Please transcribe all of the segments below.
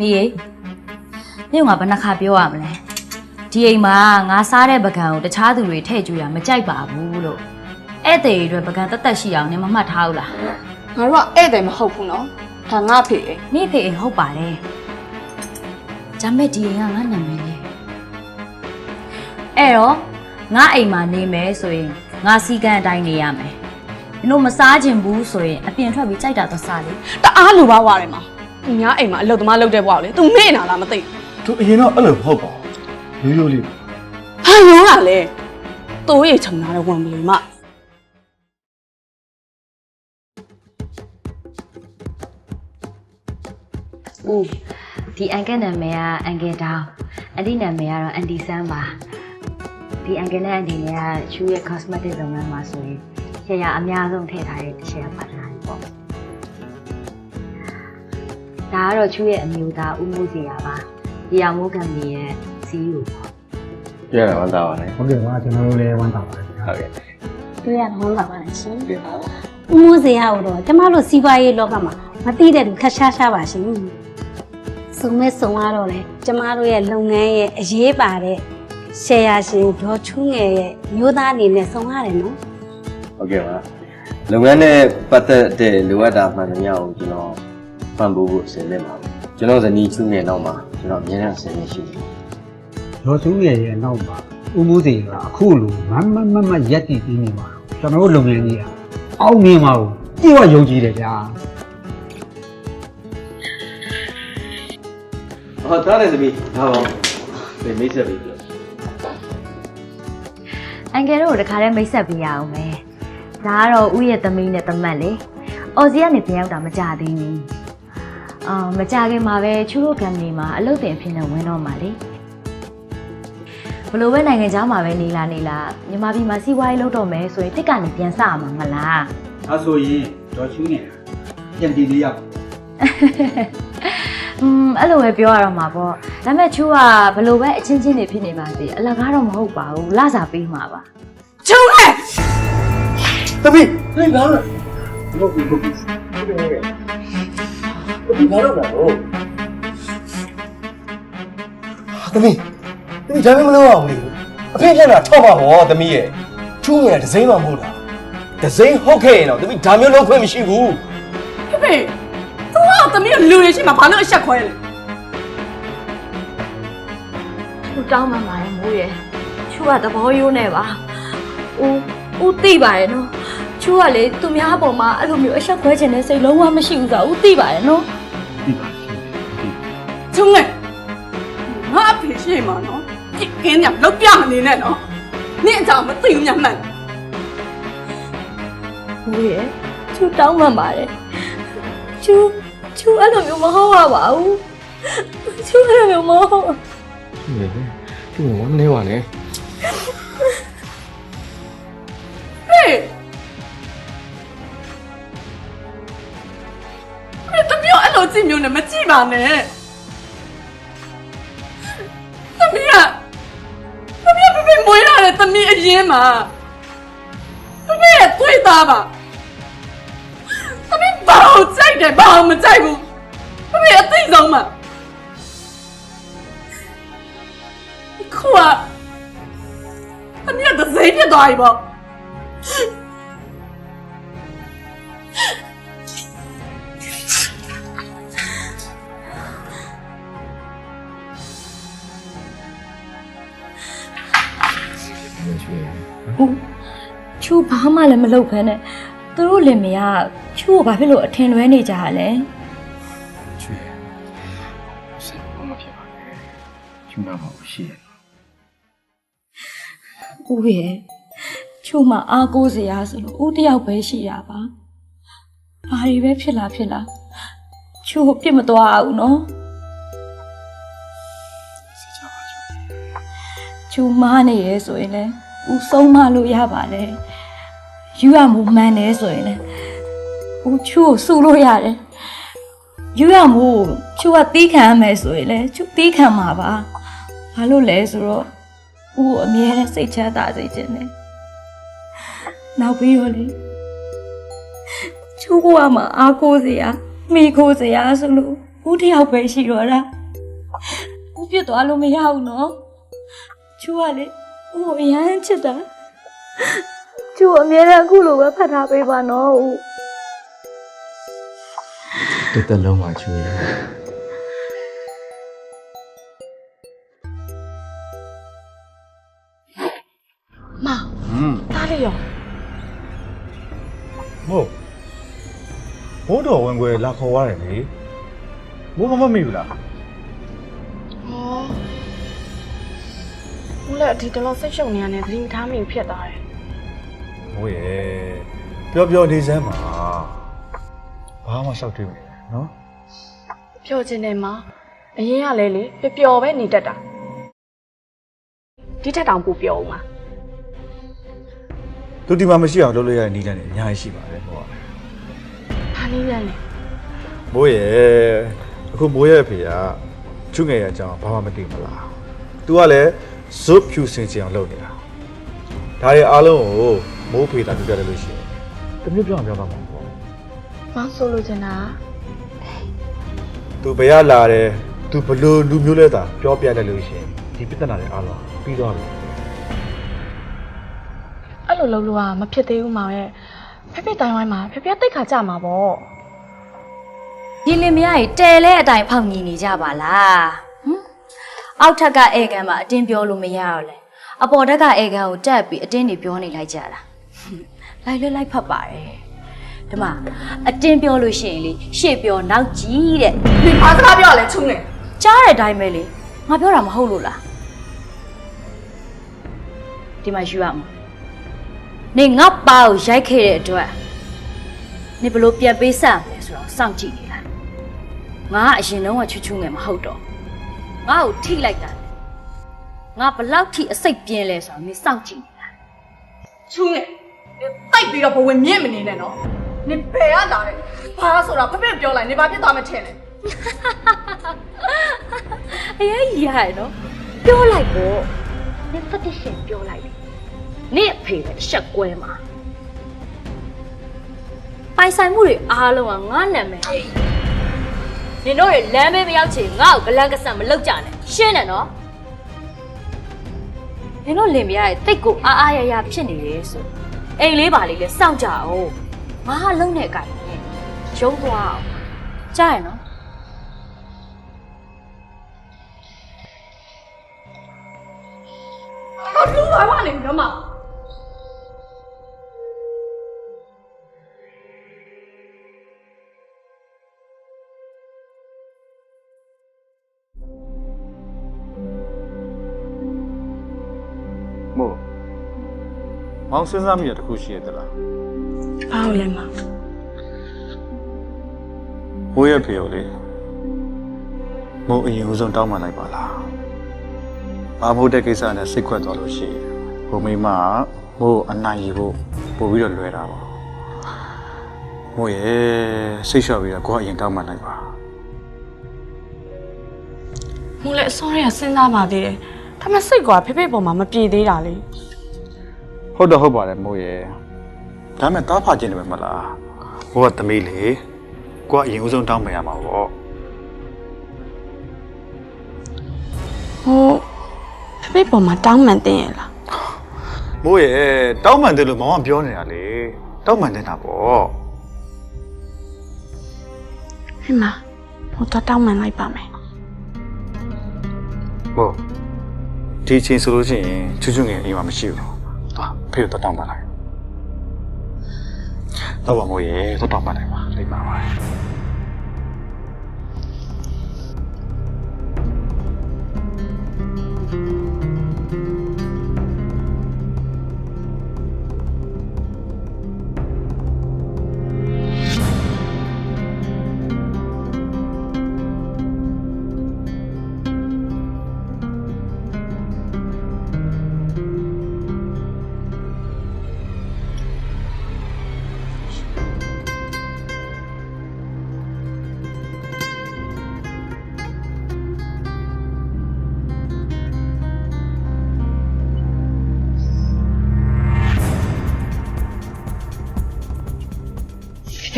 မေးရေမြို့ငါဘယ်နှခါပြောရမလဲဒီအိမ်မှာငါစားတဲ့ပကံကိုတခြားသူတွေထည့်ကြွရမကြိုက်ပါဘူးလို့ဧည့်သည်တွေအတွက်ပကံတက်တက်ရှိအောင်နင်မမှတ်ထားဘူးလားငါတို့ကဧည့်သည်မဟုတ်ဘူးနော်ဒါငါဖေအိမ်နေ့ဖေအိမ်ဟုတ်ပါတယ်ဒါမဲ့ဒီအိမ်ကငါနာမည်လေအဲ့တော့ငါအိမ်မှာနေမယ်ဆိုရင်ငါစီကံအတိုင်းနေရမယ်မင်းတို့မစားခြင်းဘူးဆိုရင်အပြင်ထွက်ပြီးကြိုက်တာတော့စားလေတအားလိုပါဝရတယ်မှာ သူများအိမ်မှာအလုပ်သမားလုပ်တဲ့ဘွားကိုလေသူမေ့နာလားမသိသူအရင်တော့အဲ့လိုမဟုတ်ပါဘူးရိုးရိုးလေးဘူးဟာရောတာလေတိုးရီချုံလာတဲ့ဝန်မလီမဦးဒီအန်ကယ်နာမည်ကအန်ကယ်တောင်းအန်တီနာမည်ကတော့အန်တီဆန်းပါဒီအန်ကယ်နဲ့အန်တီကချူရဲ့ cosmetic လုပ်ငန်းမှာဆိုရင်ရရအများဆုံးထည့်ထားတဲ့တစ်ချက်ပါထားတယ်ပေါ့ ဒါကတော့ချူရဲ့အမျိုးသားဦးမိုးစီရပါဒီအောင်မိုးကံကြီးရဲ့ CEO ပေါ့ပြရတာဝမ်းသာပါနဲ့ဟုတ်ကဲ့ပါကျွန်တော်တို့လည်းဝမ်းသာပါတယ်ခင်ဗျာဟုတ်ကဲ့တွေ့ရတော့ပါပါလားရှင်။ဦးမိုးစရာတော့ကျမတို့စီးပွားရေးလောကမှာမသိတဲ့သူခက်ရှားရှားပါရှင်။စုံမဲ့စုံရတော့လေကျမတို့ရဲ့လုပ်ငန်းရဲ့အရေးပါတဲ့ရှယ်ယာရှင်ဒေါ်ချူးငယ်ရဲ့မျိုးသားအနေနဲ့စုံရတယ်နော်ဟုတ်ကဲ့ပါလုပ်ငန်းနဲ့ပတ်သက်တဲ့လိုအပ်တာမှန်သမျှကိုကျွန်တော် ပံ့ပိုးဖို့အစီအစဉ်ပါကျွန်တော်ဇနီးချူငယ်နောက်မှာကျွန်တော်အများနဲ့အစီအစဉ်ရှိတယ်ရောစုငယ်ရဲ့နောက်မှာဦးမိုးစီကအခုလိုမမမမရက်တည်ပြီးနေမှာတော့ကျွန်တော်တို့လုပ်ငန်းကြီးကအောင်မြင်မှာကိုကြည့်ဝယုံကြည်တယ်ဗျာဟောတားတယ်သမီးဒါပါဒီမိတ်ဆက်ပြီးပြောအန်ကယ်တို့ကိုတခါတည်းမိတ်ဆက်ပေးရအောင်မယ်ဒါကတော့ဦးရဲ့သမီးနဲ့သမက်လေအော်စီကနေပြန်ရောက်တာမကြသေးဘူး အာမကြခင်မှာပဲချူတို့ကံနေမှာအလုပ်တင်အဖြစ်နဲ့ဝင်တော့မှာလေဘလို့ပဲနိုင်ငံခြားမှာပဲနေလာနေလာမြန်မာပြည်မှာစီးပွားရေးလုပ်တော့မယ်ဆိုရင်တစ်ကနေပြန်စရမှာမလားဒါဆိုရင်ဒေါ်ချူးငယ်ပြန်တည်လေးရပါอืมအဲ့လိုပဲပြောရတော့မှာပေါ့ဒါပေမဲ့ချူကဘလို့ပဲအချင်းချင်းတွေဖြစ်နေပါစေအလကားတော့မဟုတ်ပါဘူးလစာပေးမှာပါချုံလေသမီးသမီးဘာလို့ဟုတ်ပြီဟုတ်ပြီဟုတ် တယ်ဟုတ်တယ်သမီးဘာလို့လဲဟုတ်သမီးသမီးဒါမှမလုပ်အောင်လေအဖေပြန်လာထောက်ပါဟောသမီးရဲ့ချူးငယ်ဒဇိမ့်မှမဟုတ်တာဒဇိမ့်ဟုတ်ခဲ့ရင်တော့သမီးဒါမျိုးလုပ်ခွင့်မရှိဘူးဖေဖေသူကသမီးကလူတွေရှိမှဘာလို့အဆက်ခွဲလဲချူတောင်းမှမှာလေမိုးရယ်ချူကသဘောရိုးနေပါဦးဦးသိပါရဲ့နော်ချူကလေသူများအပေါ်မှာအဲ့လိုမျိုးအဆက်ခွဲခြင်းနဲ့စိတ်လုံးဝမရှိဘူးဆိုတာဦးသိပါရဲ့နော်ပြီပါ ချုံလေငါအဖေရှိမှနော်ပြစ်ကင်းညလောက်ပြမနေနဲ့နော်နင့်အကြောင်းမသိဘူးညမှန်မိုးရယ်ချူတောင်းမှပါတယ်ချူချူအဲ့လိုမျိုးမဟုတ်ပါပါဘူးချူအဲ့လိုမျိုးမဟုတ်သူ့ဝမ်းနေပါနဲ့ဖေဖေတမျိုးအဲ့လိုကြည့်မျိုးနဲ့မကြည့်ပါနဲ့ သမီးကသမီးကဖေဖေမွေးလာတဲ့သမီးအရင်မှာဖေဖေရဲ့သွေးသားပါသမီးဘာလို့ကြိုက်တယ်ဘာလို့မကြိုက်ဘူးဖေဖေအသိဆုံးမှာခုကသမီးကဒစိမ့်ဖြစ်သွားပြီပေါ့ ချူဘာမှလည်းမလုပ်ဖ ೇನೆ သူတို့လင်မယားချူကိုဘာဖြစ်လို့အထင်လွဲနေကြရလဲချွေဆက်ဘာမှဖြစ်ပါနဲ့ချူနာပါဘူးရှိတယ်ဦးရဲ့ချူမအားကိုးစရာဆိုလို့ဦးတယောက်ပဲရှိရပါဘာတွေပဲဖြစ်လာဖြစ်လာချူကိုပြစ်မသွားဘူးနော် ချူမားနေရဲဆိုရင်လည်းဦးဆုံးမလို့ရပါတယ်ယူရမှုမှန်တယ်ဆိုရင်လည်းဦးချူကိုစုလို့ရတယ်ယူရမို့ချူကတီးခံရမယ်ဆိုရင်လေချူတီးခံမှာပါဘာလို့လဲဆိုတော့ဦးကိုအမြဲစိတ်ချမ်းသာစေခြင်းနဲ့နောက်ပြီးတော့လေချူကမှအားကိုးစရာမိကိုးစရာဆိုလို့ဦးတယောက်ပဲရှိတော့တာဦးပြစ်သွားလို့မရဘူးနော် ချူကလေဦးကိုအရန်ချစ်တာချူအမြဲတမ်းအခုလိုပဲဖတ်ထားပေးပါနော်ဦးတစ်သက်လုံးမှာချွေးသားလေးရောမို့ဘိုးတော်ဝင်ခွေလာခေါ်ရတယ်လေမိုးမမမိဘူးလားဟော ဦးလည်းအဒီတလောစိတ်ရှုပ်နေရတယ်သတိမထားမိဘူးဖြစ်သွားတယ်မိုးရဲ့ပြောပြောနေစမ်းပါဘာမှရှောက်တွေ့မယ်နော်ပျော်ခြင်းနဲ့မှာအရင်ကလေလေပျော်ပျော်ပဲနေတတ်တာဒီထက်တောင်ပိုပျော်အောင်ပါသူဒီမှာမရှိအောင်လုပ်လို့ရတဲ့နီးလန်းတွေအများကြီးရှိပါတယ်မိုးကဘာနည်းလဲလဲမိုးရဲ့အခုမိုးရဲ့အဖေကချုငယ်ရဲ့အကြောင်းဘာမှမသိမလား तू ကလည်း ဇွတ်ဖြူစင်ချင်အောင်လုပ်နေတာဒါတွေအားလုံးကိုမိုးဖေတာပြပြတယ်လို့ရှိရင်တမျိုးပြောင်းပြောင်းသွားမှာပေါ့မောင်ဆိုလိုချင်တာသူဘယ်ရလာတယ်သူဘလို့လူမျိုးလဲတာပြောပြတယ်လို့ရှိရင်ဒီပြဿနာတွေအားလုံးပြီးသွားပြီအဲ့လိုလုပ်လို့ကမဖြစ်သေးဘူးမောင်ရဲ့ဖေဖေတိုင်ဝိုင်းမှာဖေဖေတိတ်ခါကြမှာပေါ့ဒီလင်မယားကြီးတဲလဲအတိုင်းဖောက်ညီနေကြပါလားဟမ် အောက်ထက်ကဧကန်မှာအတင်းပြောလို့မရတော့လဲအပေါ်ထက်ကဧကန်ကိုတက်ပြီးအတင်းနေပြောနေလိုက်ကြတာဟွန်းလိုက်လွတ်လိုက်ဖတ်ပါတယ်ဒီမှာအတင်းပြောလို့ရှိရင်လေရှေ့ပြောနောက်ကြည့်တဲ့ဒီဘာစကားပြောရလဲချုံငယ်ကြားတဲ့အတိုင်းပဲလေငါပြောတာမဟုတ်လို့လားဒီမှာယူရမှာနေငါပါကိုရိုက်ခဲ့တဲ့အတွက်နေဘလို့ပြန်ပေးဆက်မယ်ဆိုတော့စောင့်ကြည့်နေလားငါကအရင်တော့ကချွတ်ချွငယ်မဟုတ်တော့ ငါ့ကိုထိလိုက်တာလေငါဘလောက်ထိအစိတ်ပြင်းလဲဆိုတော့နေစောင့်ကြည့်နေလားချုံငယ်ဒီတိုက်ပြီးတော့ဘဝင်မြင့်မနေနဲ့နော်နေဘယ်ကလာလဲဘာဆိုတာဖေဖေပြောလိုက်နေဘာဖြစ်သွားမှထင်လဲအရေးကြီးရတယ်နော်ပြောလိုက်ပေါ့နေဖတ်တဲ့ရှင်ပြောလိုက်လေနေအဖေပဲတစ်ချက်ကွဲမှာပိုင်ဆိုင်မှုတွေအားလုံးကငါနာမည် နဲ့နင်တို့တွေလမ်းဘေးမရောက်ချင်ငါ့ကိုဂလန်ကဆန်မလုပ်ကြနဲ့ရှင်းတယ်နော်နင်တို့လင်မယားရဲ့တိတ်ကိုအားအားရရဖြစ်နေတယ်ဆိုအိမ်လေးပါလေးလဲစောင့်ကြအောင်ငါအလုံးနဲ့အကြိုင်နဲ့ရုံးသွားအောင်ကြားရနော် မောင်စဉ်းစားမိရတခုရှိရသလားဘာလို့လဲမမိုးရဲ့ဖေကိုလေမိုးအရင်ဦးဆုံးတောင်းပန်လိုက်ပါလားဘာမိုးတဲ့ကိစ္စနဲ့စိတ်ခွက်သွားလို့ရှိရင်ဘုံမိမကမိုးအနိုင်ရဖို့ပို့ပြီးတော့လွယ်တာပါမိုးရဲ့စိတ်လျှော့ပြီးတော့ကိုကအရင်တောင်းပန်လိုက်ပါမူလည်းအစောရကစဉ်းစားပါသေးတယ်ဒါပေမဲ့စိတ်ကွာဖေဖေပေါ်မှာမပြေသေးတာလေ ဟုတ်တော့ဟုတ်ပါတယ်မိုးရဲ့ဒါမဲ့တားဖာခြင်းတယ်ပဲမလားမိုးကသမီးလေကိုကအရင်ဦးဆုံးတောင်းပန်ရမှာပေါ့ဟိုဖေဖေပေါ်မှာတောင်းမှန်တင်ရလားမိုးရဲ့တောင်းပန်တယ်လို့မောင်ကပြောနေတာလေတောင်းပန်နေတာပေါ့ဟိမဟိုတော့တောင်းမှန်လိုက်ပါမယ်ဟုတ်ဒီအချိန်ဆိုလို့ရှိရင်ချွတ်ချွတ်ငယ်အိမ်မှာမရှိဘူး။သွား ဖေကိုတော့တောင်းပန်လိုက်။တော့ပါမို့ရေတော့တောင်းပန်လိုက်ပါလိမ့်ပါပါ။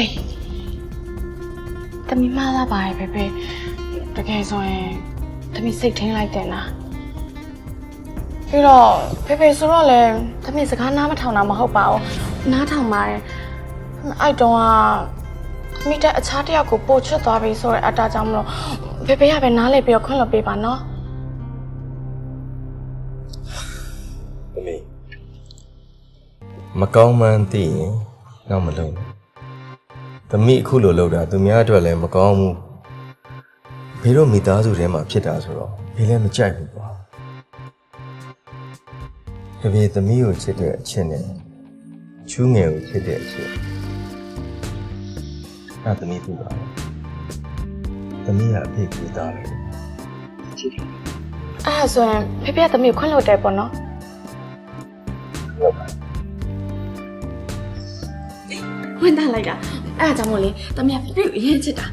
ဖေတမီးမလာပါရဲ့ဖေဖေတကယ်ဆိုရင်တမီးစိတ်ထင်းလိုက်တယ်နာပြီးတော့ဖေဖေဆိုတော့လေတမီးစကားနားမထောင်တာမဟုတ်ပါဘူးနားထောင်ပါတယ်အဲ့တော့ကမိတဲ့အခြားတစ်ယောက်ကိုပို့ချွတ်သွားပြီဆိုတော့အတားကြောင့်မလို့ဖေဖေကပဲနားလေပြီးတော့ခွင့်လွှတ်ပေးပါနော်သမီးမကောင်းမှန်းသိရင်တော့မလုပ်နဲ့ သမီးအခုလိုလုပ်တာသူများအတွက်လည်းမကောင်းဘူးဘေးတော့မိသားစုထဲမှာဖြစ်တာဆိုတော့ဘေးလည်းမကြိုက်ဘူးကွာတပည့်သမီးကိုချစ်တဲ့အချက်နဲ့ချူးငယ်ကိုချစ်တဲ့အချက်အဲ့သမီးပြပါမယ်သမီးကအဖေကူသားတယ်အဲ့ဒါဆိုရင်ဖေဖေကတမီးကိုခွင့်လွှတ်တယ်ပေါ့နော်ဝင်တာလိုက်တာ အဲ့ဒါကြောင့်မို့လေတမီးကဖေဖေကိုအရင်ချစ်တာ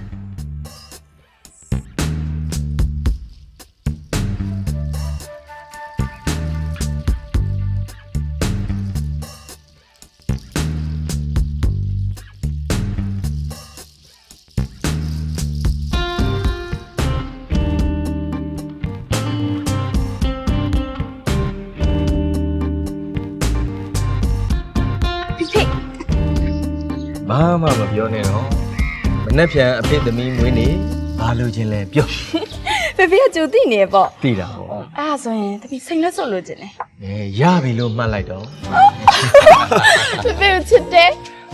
ဘာမှမပြောနဲ့တော့မနှက်ဖြန်အဖေသမီးမွေးနေဘာလို့ချင်းလဲပြောဖေဖေကကြိုသိနေပေါ့သိတာဟောအဲ့ဒါဆိုရင်တမီးစိတ်လက်စွပ်လို့ခြင်းတယ်အဲရပြီလို့မှတ်လိုက်တော့ဖေဖေကိုချစ်တယ်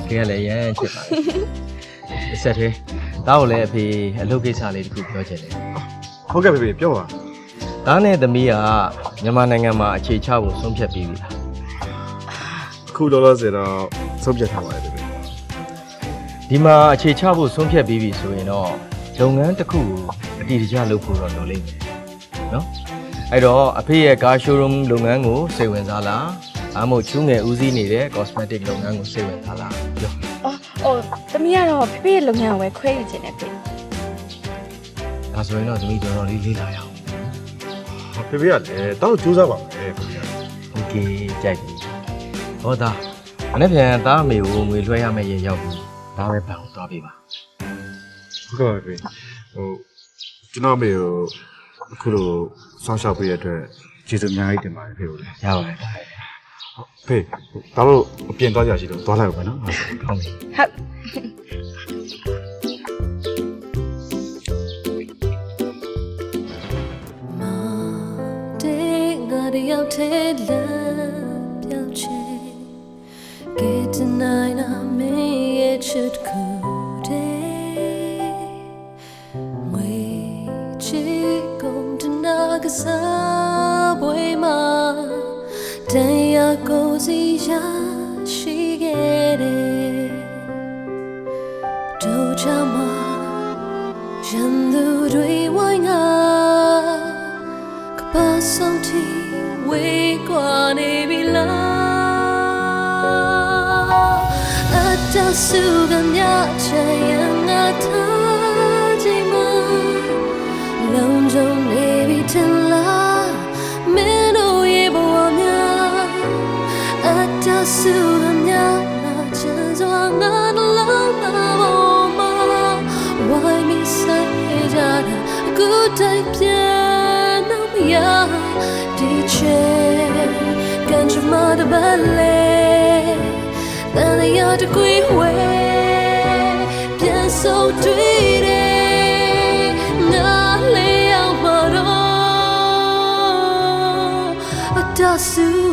ခင်ကလည်းရမ်းချစ်ပါလေဆက်သေးဒါကိုလည်းအဖေအလုပ်ကိစ္စလေးတစ်ခုပြောချင်တယ်ဟုတ်ကဲ့ဖေဖေပြောပါဒါနဲ့သမီးကမြန်မာနိုင်ငံမှာအခြေချဖို့ဆုံးဖြတ်ပြီးပြီလားအခုလောလောဆယ်တော့ဆုံးဖြတ်ထားပါတယ်ဖေဖေ ဒီမှာအခြေချဖို့ဆုံးဖြတ်ပြီးပြီဆိုရင်တော့လုပ်ငန်းတစ်ခုကိုအတီးတကျလုပ်ဖို့တော့လိုလိမ့်မယ်နော်အဲ့တော့အဖေရဲ့ကား showroom လုပ်ငန်းကိုစိတ်ဝင်စားလားအမို့ချူးငယ်ဦးစီးနေတဲ့ cosmetic လုပ်ငန်းကိုစိတ်ဝင်စားလားပြော အော်ဟိုတမီးကတော့ဖေဖေရဲ့လုပ်ငန်းကိုပဲခွဲယူခြင်းတယ်ဖေ ဒါဆိုရင်တော့သမီးတော်တော်လေးလေးလာရအောင် ဖေဖေကလည်းတောက်ကြိုးစားပါမယ်ဖေဖေက โอเคကြိုက်ပြီဟောသားမနေ့ပြန်သားအမေကိုငွေလွှဲရမယ့်ရေရောက်ပြီ ဒါပဲပန်သွားပြီပါဟုတ်ကဲ့ပါဖေဖေဟိုကျွန်တော်အမေကိုအခုလိုစောင့်ရှောက်ပေးရတဲ့အတွက်ကျေးဇူးအများကြီးတင်ပါတယ်ဖေဖေလည်းရပါတယ်ဒါပဲဖေဒါလို့အပြင်သွားကြရှိလို့သွားလိုက်ပါနော်ဟုတ်ပြီဟုတ်တဲ့ငါတယောက်ထဲလမ်းပြောင်းချင် Get tonight I'm made it should go day ငွေချီကုန်တနာကစားပွဲမှာတရားကိုစီရရှိခဲ့တယ်တို့ချမှာရန်သူတွေဝို အတဆုကမြချင်ရငါထားချိန်မှာလုံးကြုံနေပြီထင်လားမင်းတို့ရဲ့ဘဝများအတဆုကမြနာချင်စွာငါနှလုံးသားပေါ်မှာ Why me say ကြတာအခုတိုင်းပြန်တော့မရဒီချေကန်ချမတဘ လေတန်ရတကွေဝဲပြန်ဆိုတွေ့တယ်ငါလေးအောင်မတော့အတဆူရိပြန်ပြီးမပေးရဲ့